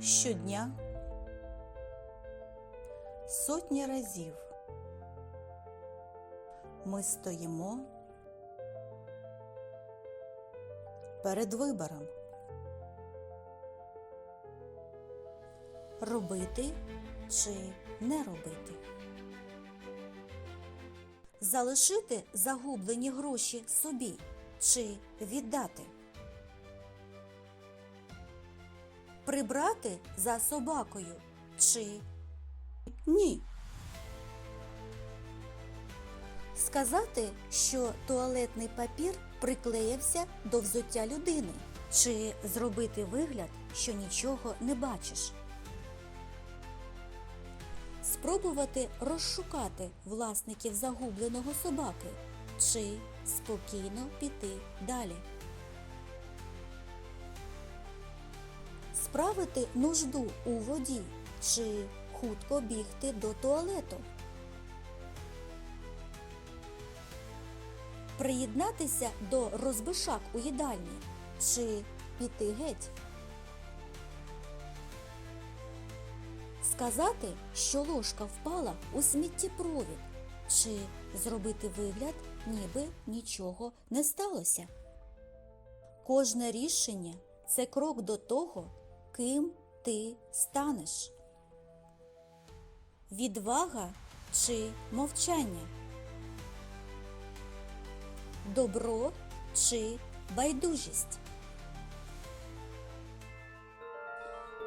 Щодня. Сотні разів. Ми стоїмо перед вибором. Робити чи не робити. Залишити загублені гроші собі чи віддати. Прибрати за собакою чи ні. Сказати, що туалетний папір приклеївся до взуття людини, чи зробити вигляд, що нічого не бачиш. Спробувати розшукати власників загубленого собаки, чи спокійно піти далі. Справити нужду у воді чи хутко бігти до туалету. Приєднатися до розбишак у їдальні чи піти геть. Сказати, що ложка впала у сміттєпровід, чи зробити вигляд, ніби нічого не сталося. Кожне рішення це крок до того, ким ти станеш. Відвага чи мовчання. Добро чи байдужість.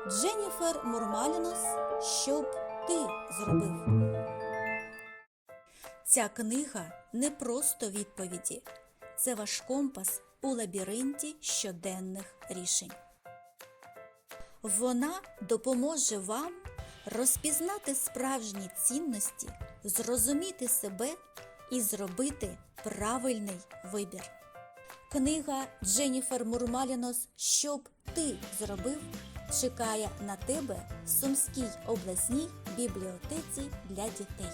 Дженніфер Мурмалінос Щоб ти зробив. Ця книга не просто відповіді. Це ваш компас у лабіринті щоденних рішень. Вона допоможе вам розпізнати справжні цінності, зрозуміти себе і зробити правильний вибір. Книга Дженніфер Мурмалінос Щоб ти зробив чекає на тебе в Сумській обласній бібліотеці для дітей.